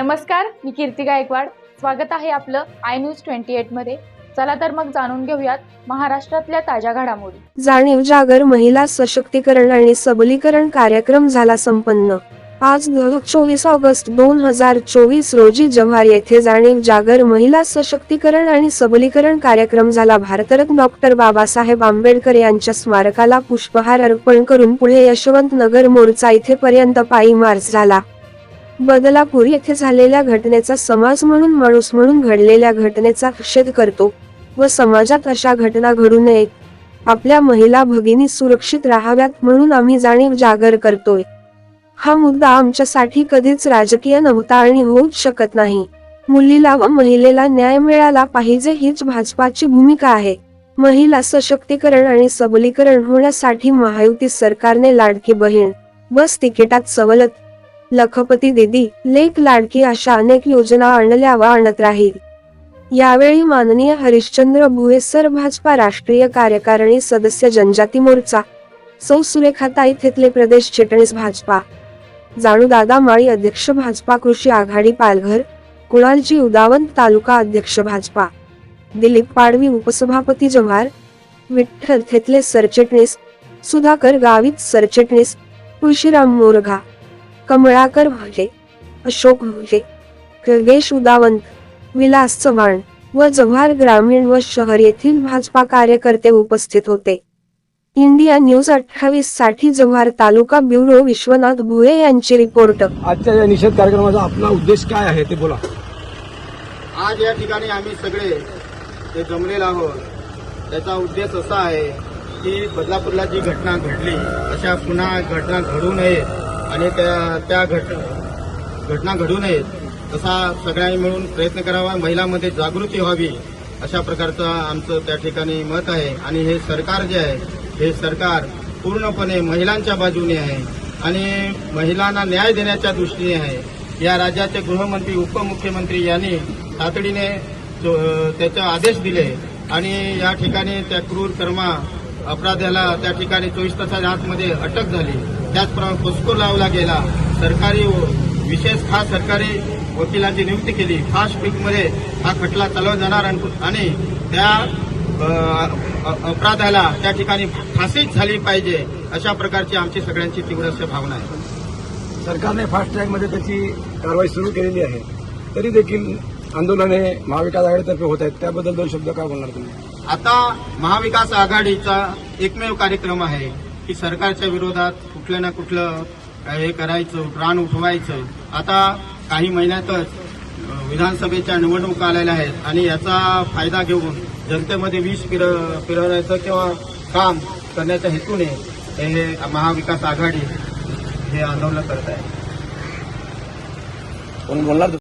नमस्कार मी कीर्ती गायकवाड. स्वागत आहे आपलं आय न्यूज ट्वेंटी एटमध्ये. चला तर मग जाणून घेऊयात महाराष्ट्रातल्या ताज्या घडामोडी. जाणीव जागर महिला सशक्तीकरण आणि सबलीकरण कार्यक्रम झाला संपन्न. आज चोवीस ऑगस्ट दोन हजार चोवीस रोजी जव्हार येथे जाणीव जागर महिला सशक्तीकरण आणि सबलीकरण कार्यक्रम झाला. भारतरत्न डॉक्टर बाबासाहेब आंबेडकर यांच्या स्मारकाला पुष्पहार अर्पण करून पुढे यशवंत नगर मोर्चा इथे पर्यंत पायी मार्च झाला. बदलापूर येथे झालेल्या घटनेचा समाज म्हणून माणूस म्हणून घडलेल्या घटनेचा निषेध करतो व समाजात अशा घटना घडू नयेत. आपल्या महिला भगिनी सुरक्षित राहाव्यात म्हणून आम्ही जाणीव जागर करतोय. हा मुद्दा आमच्यासाठी कधीच राजकीय नव्हता आणि होऊच शकत नाही. मुलीला व महिलेला न्याय मिळाला पाहिजे हीच भाजपाची भूमिका आहे. महिला सशक्तीकरण आणि सबलीकरण होण्यासाठी महायुती सरकारने लाडकी बहीण बस तिकिटात सवलत लखपती दिदी लेख लाडकी अशा अनेक योजना आणल्या व आणत राहील. यावेळी माननीय हरिश्चंद्र भुवेसर भाजपा राष्ट्रीय कार्यकारिणी सदस्य जनजाती मोर्चा सौ सुरेखाताई थेतले प्रदेश चिटणीस भाजपा जाणू दादा माळी अध्यक्ष भाजपा कृषी आघाडी पालघर कुणालजी उदावंत तालुका अध्यक्ष भाजपा दिलीप पाडवी उपसभापती जव्हार विठ्ठल थेतले सरचिटणीस सुधाकर गावित सरचिटणीस तुळशीराम मोरघा कमळाकर भाले अशोक भाले खगेश उदावंत विलास चव्हाण व जव्हार ग्रामीण व शहर येथील भाजपा कार्यकर्ते उपस्थित होते. इंडिया न्यूज अठ्ठावीससाठी जव्हार तालुका ब्युरो विश्वनाथ भुये यांची रिपोर्ट. आजच्या या निषेध कार्यक्रमाचा आपला उद्देश काय आहे ते बोला. आज या ठिकाणी आम्ही सगळे जे जमलेलो आहोत त्याचा उद्देश असा आहे की बदलापूरला जी घटना घडली अशा पुन्हा घटना घडू नयेत. आणि त्या त्या घट घटना घडू नयेत तसा सगळ्यांनी मिळून प्रयत्न करावा महिलांमध्ये जागृती व्हावी अशा प्रकारचं आमचं त्या ठिकाणी मत आहे. आणि हे सरकार जे आहे हे सरकार पूर्णपणे महिलांच्या बाजूने आहे आणि महिलांना न्याय देण्याच्या दृष्टीने आहे. या राज्याचे गृहमंत्री उपमुख्यमंत्री यांनी तातडीने जो- त्याचे आदेश दिले आणि या ठिकाणी त्या क्रूर कर्मा अपराध्याला त्या ठिकाणी चोवीस तासाच्या आतमध्ये अटक झाली. त्याचप्रमाणे पोस्को लावला गेला. सरकारी व- विशेष खास सरकारी वकिलांची नियुक्ती केली. फास्ट पीकमध्ये हा खटला चालवला जाणार आणि- आणि त्या अपराधाला त्या ठिकाणी फाशीच झाली पाहिजे अशा प्रकारची आमची सगळ्यांची तीव्रस्य भावना आहे. सरकारने फास्ट ट्रॅकमध्ये त्याची कारवाई सुरू केलेली आहे. तरी देखील आंदोलने महाविकास आघाडीतर्फे होत आहेत. त्याबद्दल दोन शब्द काय बोलणार तुम्ही? आता महाविकास आघाडीचा एकमेव कार्यक्रम आहे की सरकारच्या विरोधात कुठलं ना कुठलं हे करायचं प्राण उठवायचं. आता काही महिन्यातच विधानसभेच्या निवडणुका आलेल्या आहेत आणि याचा फायदा घेऊन जनतेमध्ये विष फिर फिरवण्याचं किंवा काम करण्याच्या हेतूने हे महाविकास आघाडी हे आंदोलन करत आहे.